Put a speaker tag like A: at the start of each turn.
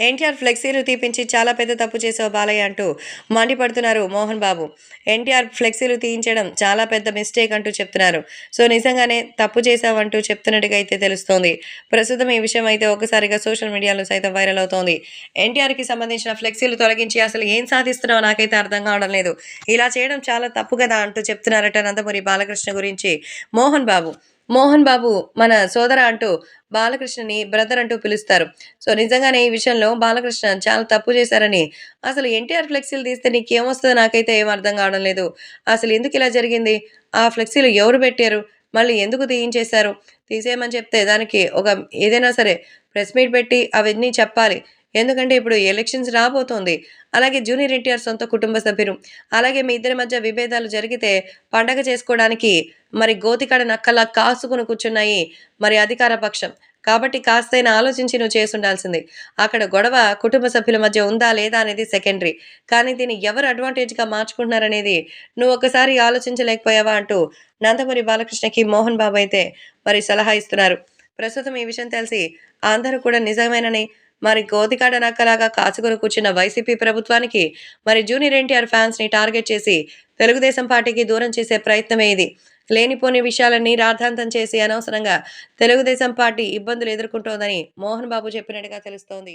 A: ఎన్టీఆర్ ఫ్లెక్సీలు తీపించి చాలా పెద్ద తప్పు చేసావు బాలయ్య అంటూ మండిపడుతున్నారు మోహన్ బాబు. ఎన్టీఆర్ ఫ్లెక్సీలు తీయించడం చాలా పెద్ద మిస్టేక్ అంటూ చెప్తున్నారు. సో నిజంగానే తప్పు చేశావంటూ చెప్తున్నట్టుగా అయితే తెలుస్తోంది. ప్రస్తుతం ఈ విషయం అయితే ఒకసారిగా సోషల్ మీడియాలో సైతం వైరల్ అవుతోంది. ఎన్టీఆర్కి సంబంధించిన ఫ్లెక్సీలు తొలగించి అసలు ఏం సాధిస్తున్నావో నాకైతే అర్థం కావడం లేదు. ఇలా చేయడం చాలా తప్పు కదా అంటూ చెప్తున్నారట నందమూరి బాలకృష్ణ గురించి మోహన్ బాబు. మోహన్ బాబు మన సోదర అంటూ బాలకృష్ణని బ్రదర్ అంటూ పిలుస్తారు. సో నిజంగానే ఈ విషయంలో బాలకృష్ణ చాలా తప్పు చేశారని అసలు ఎన్టీఆర్ ఫ్లెక్సీలు తీస్తే నీకేమొస్తుందో నాకైతే ఏం అర్థం కావడం లేదు. అసలు ఎందుకు ఇలా జరిగింది? ఆ ఫ్లెక్సీలు ఎవరు పెట్టారు? మళ్ళీ ఎందుకు తీయించేశారు? తీసేయమని చెప్తే దానికి ఒక ఏదైనా సరే ప్రెస్ మీట్ పెట్టి అవన్నీ చెప్పాలి. ఎందుకంటే ఇప్పుడు ఎలక్షన్స్ రాబోతోంది. అలాగే జూనియర్ ఎన్టీఆర్ సొంత కుటుంబ సభ్యులు. అలాగే మీ ఇద్దరి మధ్య విభేదాలు జరిగితే పండగ చేసుకోవడానికి మరి గోతికాడ నక్కలా కాసుకుని కూర్చున్నాయి మరి అధికార పక్షం. కాబట్టి కాస్తైనా ఆలోచించి నువ్వు చేసుండాల్సింది అక్కడ గొడవ కుటుంబ సభ్యుల మధ్య ఉందా లేదా అనేది సెకండరీ కానీ దీన్ని ఎవరు అడ్వాంటేజ్గా మార్చుకుంటున్నారనేది నువ్వు ఒకసారి ఆలోచించలేకపోయావా అంటూ నందమూరి బాలకృష్ణకి మోహన్ బాబు అయితే మరి సలహా ఇస్తున్నారు. ప్రస్తుతం ఈ విషయం తెలిసి అందరూ కూడా నిజమేనని మరి గోతికాడ నక్కలాగా కాసుకుని కూర్చున్న వైసీపీ ప్రభుత్వానికి మరి జూనియర్ ఎన్టీఆర్ ఫ్యాన్స్ని టార్గెట్ చేసి తెలుగుదేశం పార్టీకి దూరం చేసే ప్రయత్నమే ఇది. లేనిపోని విషయాలన్నీ రాద్ధాంతం చేసి అనవసరంగా తెలుగుదేశం పార్టీ ఇబ్బందులు ఎదుర్కొంటోందని మోహన్ బాబు చెప్పినట్టుగా తెలుస్తోంది.